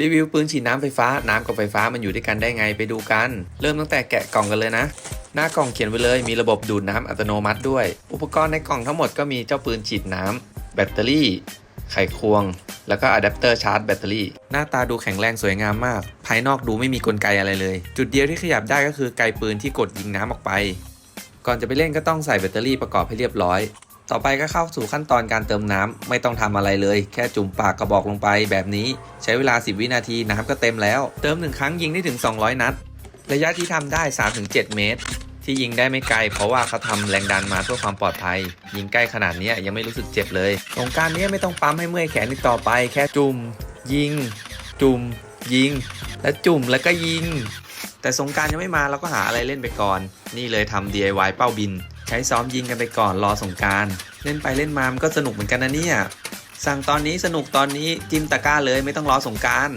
รีวิวปืนฉีดน้ำไฟฟ้า น้ำกับไฟฟ้ามันอยู่ด้วยกันได้ไงไปดูกัน เริ่มตั้งแต่แกะกล่องกันเลยนะ หน้ากล่องเขียนไว้เลยมีระบบดูดน้ำอัตโนมัติด้วย อุปกรณ์ในกล่องทั้งหมดก็มีเจ้าปืนฉีดน้ำแบตเตอรี่ ไขควง แล้วก็อะแดปเตอร์ชาร์จแบตเตอรี่ หน้าตาดูแข็งแรงสวยงามมาก ภายนอกดูไม่มีกลไกอะไรเลย จุดเดียวที่ขยับได้ก็คือไกปืนที่กดยิงน้ำออกไป ก่อนจะไปเล่นก็ต้องใส่แบตเตอรี่ประกอบให้เรียบร้อย ต่อไปก็เข้าสู่ขั้นตอนการเติมน้ำไม่ต้องทำอะไรเลย แค่จุ่มปากกระบอกลงไปแบบนี้ใช้เวลา 10 วินาทีน้ำก็เต็มแล้ว เติมหนึ่งครั้งยิงได้ถึง 200 นัด ระยะที่ทำได้ 3-7 เมตร ที่ยิงได้ไม่ไกล เพราะว่าเขาทำแรงดันมาเพื่อความปลอดภัย ยิงใกล้ขนาดนี้ยังไม่รู้สึกเจ็บเลยสงการนี้ไม่ต้องปั๊มให้เมื่อยแขนอีกต่อไป แค่จุ่ม ยิง จุ่ม ยิง และจุ่มแล้วก็ยิง แต่สงการยังไม่มาเราก็หาอะไรเล่นไปก่อน นี่เลยทำ DIY เป้าบิน ใช้ซ้อมยิงกันไปก่อนรอสงการเล่นไปเล่นมามันก็สนุกเหมือนกันนะเนี่ย สั่งตอนนี้สนุกตอนนี้จิ้มตะกร้าเลยไม่ต้องรอสงการ